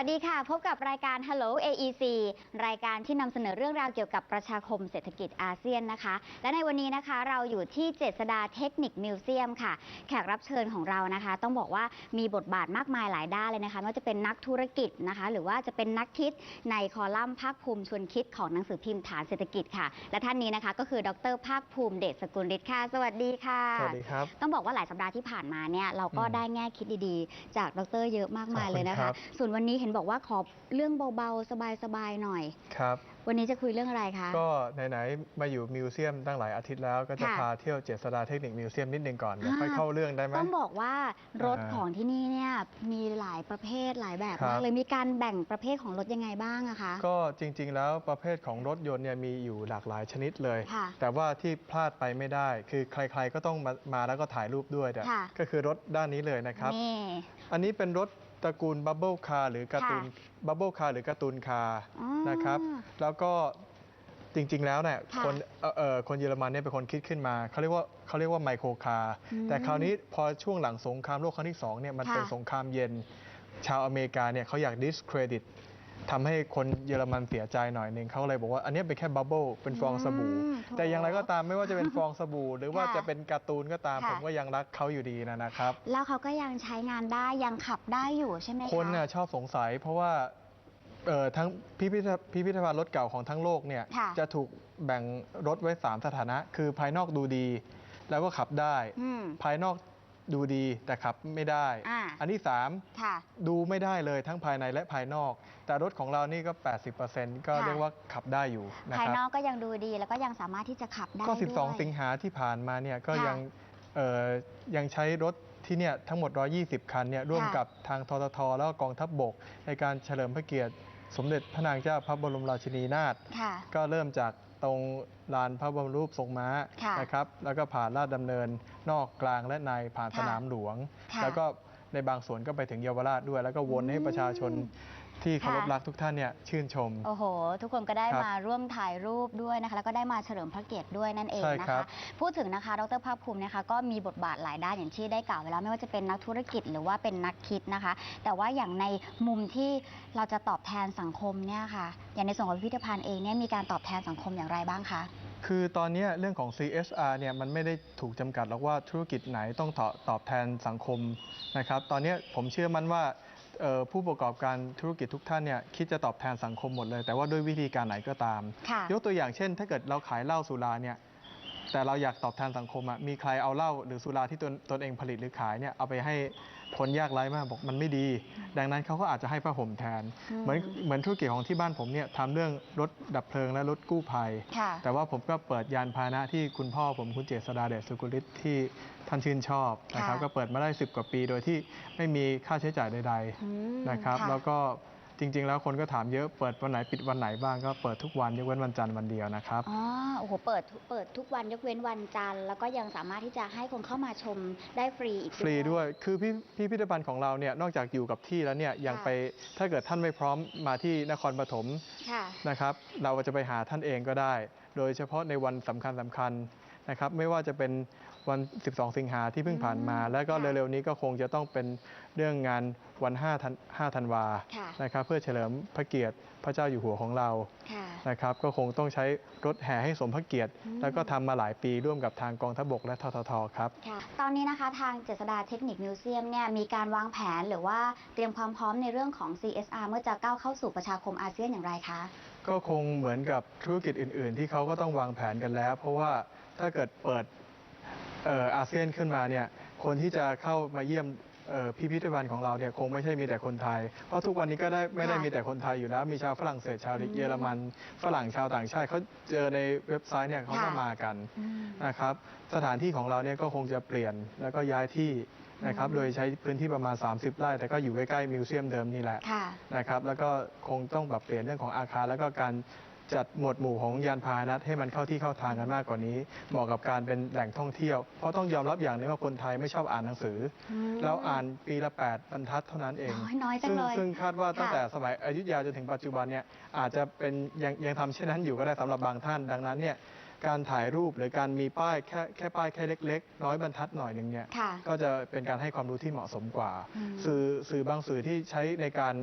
วัสดีค่ะ พบกับรายการ Hello AEC รายการที่นำเสนอเรื่องราวเกี่ยวกับประชาคมเศรษฐกิจอาเซียนนะคะ และในวันนี้นะคะเราอยู่ที่เจษดาเทคนิคมิวเซียมค่ะ แขกรับเชิญของเรานะคะ ต้องบอกว่ามีบทบาทมากมายหลายด้านเลยนะคะไม่ว่าจะเป็นนักธุรกิจนะคะ หรือว่าจะเป็นนักคิดในคอลัมน์ภาคภูมิชวนคิดของหนังสือพิมพ์ฐานเศรษฐกิจค่ะ และท่านนี้นะคะก็คือดรภาคภูมิเดชสกุลฤทธิ์ค่ะ สวัสดีค่ะสวัสดีครับต้องบอกว่าหลายสัปดาห์ที่ผ่านมาเนี่ยเราก็อืมได้แง่คิดดีๆ จากดรเยอะมากมายขอบคุณเลยนะครัคะบส่วนวันนี้เห็นบอกว่าขอเรื่องเบาๆ สบายๆหน่อย ครับ วันนี้จะคุยเรื่องอะไรคะ ก็ไหนๆมาอยู่มิวเซียมตั้งหลายอาทิตย์แล้วก็จะค่ะ พาเที่ยวเจษฎาเทคนิคมิวเซียมนิดนึงก่อนเดี๋ยวอ่าค่อยเข้าเรื่องได้ไหม ต้องบอกว่ารถอ่าของที่นี่เนี่ยมีหลายประเภทหลายแบบครัมากบเลยมีการแบ่งประเภทของรถยังไงบ้างอะคะ ก็จริงๆ แล้วประเภทของรถยนต์เนี่ยมีอยู่หลากหลายชนิดเลย ค่ะแต่ว่าที่พลาดไปไม่ได้ คือใครๆก็ต้องมามาแล้วก็ถ่ายรูปด้วยเนี่ยค่ะ ก็คือรถด้านนี้เลยนะครับ นี่ อันนี้เป็นรถ ตระกูลบับเบิลคาร์หรือการ์ตูนค่ะบับเบิลคาร์หรือการ์ตูนคาร์อ๋อนะครับ แล้วก็จริง ๆ แล้วเนี่ยค่ะคนเอ่อเอ่อคนเยอรมันเนี่ยเป็นคนคิดขึ้นมาเขาเรียกว่าเขาเรียกว่าไมโครคาร์อืมแต่คราวนี้พอช่วงหลังสงครามโลกครั้งที่สองเนี่ยมันค่ะเป็นสงครามเย็น ชาวอเมริกาเนี่ยเขาอยากดิสเครดิต ทำให้คนเยอรมันเสียใจหน่อยหนึ่งเขาเลยบอกว่าอันเนี้ยเป็นแค่บับเบิลเป็นฟองสบู่อืมโถแต่อย่างไรก็ตามไม่ว่าจะเป็นฟองสบู่ หรือว่าค่ะจะเป็นการ์ตูนก็ตามค่ะผมก็ยังรักเขาอยู่ดีนะนะครับ แล้วเขาก็ยังใช้งานได้ยังขับได้อยู่ใช่ไหมคะคนน่ะชอบสงสัย เพราะว่าเอ่อทั้งพิพิธพิพิธภัณฑ์รถเก่าของทั้งโลกเนี่ยค่ะจะถูกแบ่งรถไว้ 3 สถานะ คือภายนอกดูดี แล้วก็ขับได้อืมภายนอก ดูดีแต่ขับไม่ได้ อ่า อันที่ค่ะ3ดูไม่ได้เลยทั้งภายในและภายนอก แต่รถของเรานี่ก็ 80%ก็ค่ะ เรียกว่าขับได้อยู่นะภายครับ นอกก็ยังดูดีแล้วก็ยังสามารถที่จะขับได้ก็ ด้วย 12 สิงหาที่ผ่านมาเนี่ยก็ค่ะยังเอ่อยังใช้รถที่เนี่ยทั้งหมด 120 คันเนี่ยร่วมค่ะ กับทางททท แล้วก็กองทัพบบก ในการเฉลิมพระเกียรติ สมเด็จพระนางเจ้าพระบรมราชินีนาถ ค่ะ ก็เริ่มจาก ตรงลานพระบรมรูปทรงม้าค่ะนะครับ แล้วก็ผ่านลาดดำเนินนอกกลางและในผ่านค่ะสนามหลวง ค่ะแล้วก็ในบางส่วนก็ไปถึงเยาวราชด้วย แล้วก็วนให้ประชาชน ที่เคารพค่ะ รักทุกท่านเนี่ยชื่นชม โอ้โห ทุกคนก็ได้ครับมาร่วมถ่ายรูปด้วยนะคะ แล้วก็ได้มาเฉลิมพระเกียรติด้วยนั่นเองใช่นะครัคะ บพูดถึงนะคะดรภาคภูมินะคะ ก็มีบทบาทหลายด้านอย่างที่ได้กล่าวไว้แล้วไม่ว่าจะเป็นนักธุรกิจหรือว่าเป็นนักคิดนะคะ แต่ว่าอย่างในมุมที่เราจะตอบแทนสังคมเนี่ยค่ะ อย่างในส่วนของพิพิธภัณฑ์เองเนี่ยมีการตอบแทนสังคมอย่างไรบ้างคะ คือตอนเนี้ยเรื่องของ CSR เนี่ยมันไม่ได้ถูกจำกัดหรอกว่าธุรกิจไหนต้องตอบตอบแทนสังคมนะครับ ตอนเนี้ยผมเชื่อมั่นว่าเอ่อ ผู้ประกอบการธุรกิจทุกท่านเนี่ยคิดจะตอบแทนสังคมหมดเลย แต่ว่าด้วยวิธีการไหนก็ตาม ค่ะยกตัวอย่างเช่น ถ้าเกิดเราขายเหล้าสุราเนี่ยแต่เราอยากตอบแทนสังคมอะมีใครเอาเหล้าหรือสุราที่ตนตนเองผลิตหรือขายเนี่ยเอาไปให้ คนยากไร้มากบอกมันไม่ดี ดังนั้นเขาก็อาจจะให้ผ้าห่มแทนอืมเหมือนเหมือนธุรกิจของที่บ้านผมเนี่ยทำเรื่องรถดับเพลิงและรถกู้ภัยค่ะแต่ว่าผมก็เปิดยานพาหนะที่คุณพ่อผมคุณเจษดาเดชสุกุลิตที่ท่านชื่นชอบนะครับค่ะก็เปิดมาได้ 10 กว่าปีโดยที่ไม่มีค่าใช้จ่ายใดอืมๆนะครับะแล้วก็ จริง ๆ แล้วคนก็ถามเยอะเปิดวันไหนปิดวันไหนบ้างก็เปิดทุกวันยกเว้นวันจันทร์วันเดียวนะครับอ๋อโอ้โหเปิดทุกเปิดทุกวันยกเว้นวันจันทร์แล้วก็ยังสามารถที่จะให้คนเข้ามาชมได้ฟรีอีกฟรีด้วยคือพิพิพิธภัณฑ์ของเราเนี่ยนอกจากอยู่กับที่แล้วเนี่ยยังค่ะไปถ้าเกิดท่านไม่พร้อมมาที่นครปฐมค่ะนะครับ เราจะไปหาท่านเองก็ได้ โดยเฉพาะในวันสำคัญสำคัญนะครับ ไม่ว่าจะเป็น วัน 12 สิงหาที่เพิ่งผ่านมาอืมแล้วก็ค่ะเร็วๆนี้ก็คงจะต้องเป็นเรื่องงานวัน5ธัน5ธันวาค่ะนะครับเพื่อเฉลิมพระเกียรติพระเจ้าอยู่หัวของเราค่ะนะครับก็คงต้องใช้รถแห่ให้สมพระเกียรติอืมแล้วก็ทำมาหลายปีร่วมกับทางกองทัพบกและทททครับค่ะตอนนี้นะคะทางเจษดาเทคนิคมิวเซียมเนี่ยมีการวางแผนหรือว่าเตรียมความพร้อมในเรื่องของ CSR เมื่อจะก้าวเข้าสู่ประชาคมอาเซียนอย่างไรคะก็คงเหมือนกับธุรกิจอื่น ๆ ที่เขาก็ต้องวางแผนกันแล้ว เพราะว่าถ้าเกิดเปิดเอ่ออาเซียนขึ้นมาเนี่ยคนที่จะเข้ามาเยี่ยมเอ่อพิพิธภัณฑ์ของเราเนี่ยคงไม่ใช่มีแต่คนไทย เพราะทุกวันนี้ก็ได้ไม่ได้ค่ะมีแต่คนไทยอยู่แล้ว มีชาวฝรั่งเศสชาวอืมเยอรมัน ฝรั่งชาวต่างชาติเขาเจอในเว็บไซต์เนี่ยเขาก็ค่ะมากันอืมนะครับสถานที่ของเราเนี่ยก็คงจะเปลี่ยนแล้วก็ย้ายที่นะครับอืมโดยใช้พื้นที่ประมาณ 30 ไร่ แต่ก็อยู่ใกล้ๆมิวเซียมเดิมนี่แหละค่ะนะครับแล้วก็คงต้องปรับเปลี่ยนเรื่องของอาคารแล้วก็การ จัดหมวดหมู่ของยานพาหนะให้มันเข้าที่เข้าทางกันมากกว่านี้ เหมาะกับการเป็นแหล่งท่องเที่ยว เพราะต้องยอมรับอย่างหนึงว่าคนไทยไม่ชอบอ่านหนังสืออมแล้วอ่านปีละ 8 บรรทัดเท่านั้นเอง น้อยน้อยจังซึ่งเลยซึ่งคาดว่าตั้งค่ะแต่สมัยอยุธยาจนถึงปัจจุบันเนี่ยอาจจะเป็นยังยังทำเช่นนั้นอยู่ก็ได้สำหรับบางท่านดังนั้นเนี่ย การถ่ายรูปหรือการมีป้ายแค่แค่ป้ายแค่เล็กๆ น้อยบรรทัดหน่อยหนึ่งเนี่ยค่ะ ก็จะเป็นการให้ความรู้ที่เหมาะสมกว่า อืม สื่อสื่อบางสื่อที่ใช้ในการ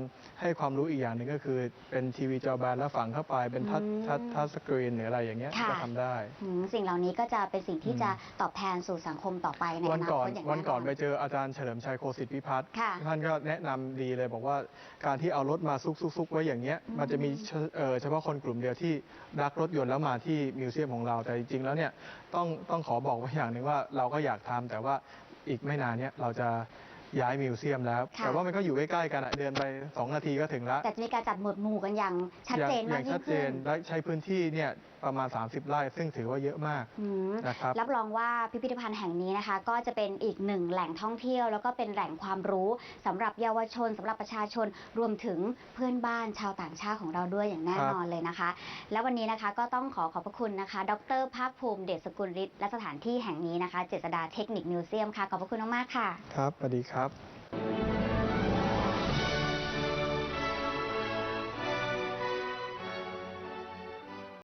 ให้ความรู้อีกอย่างหนึ่งก็คือ เป็นทีวีจอแบนแล้วฝังเข้าไปเป็นทัชอืมทัชทัชสกรีนหรืออะไรอย่างเงี้ยค่ะ ก็ทำได้ อืมสิ่งเหล่านี้ก็จะเป็นสิ่งที่อืม จะตอบแทนสู่สังคมต่อไปในวัอนนาก่คอนตอย่างวันแน่นก่ออนนไปเจออาจารย์เฉลิมชัยโคสิทธิพิพัฒน์ค่ะท่านก็แนะนำดีเลยบอกว่าการที่เอารถมาซุกซุกซุกไว้อย่างเงี้ย อืม มันจะมีเฉเอ่อเฉพาะคนกลุ่มเดียวที่รักรถยนต์แล้วมาที่มิวเซียมของเราแต่จริงๆแล้วเนี่ยต้องต้องขอบอกไว้อย่างหนึ่งว่าเราก็อยากทำแต่ว่าอีกไม่นานเนี่ยเราจะ ย้ายมิวเซียมแล้ว ค่ะ แต่ว่ามันก็อยู่ใกล้ๆกันอะเดินไปสองนาทีก็ถึงละแต่จะมีการจัดหมวดหมู่กันอย่างชัดเจนอมาย่ากงยิ่ชังดเจขึ้นนและใช้พื้นที่เนี่ยประมาณ 30 ไร่ซึ่งถือว่าเยอะมากอืม นะครับ รับรองว่าพิพิธภัณฑ์แห่งนี้นะคะ ก็จะเป็นอีกหนึ่งแหล่งท่องเที่ยว แล้วก็เป็นแหล่งความรู้สำหรับเยาวชนสำหรับประชาชนรวมถึงเพื่อนบ้านชาวต่างชาติของเราด้วยอย่างแน่ครับนอนเลยนะคะ และวันนี้นะคะก็ต้องขอขอบพระคุณนะคะ ดรภาคภูมิเดชสกุลฤทธิ์และสถานที่แห่งนี้นะคะ เจษดาเทคนิคมิวเซียมค่ะ ขอบพระคุณมากๆค่ะ ครับสวัสดีครับ Tchau.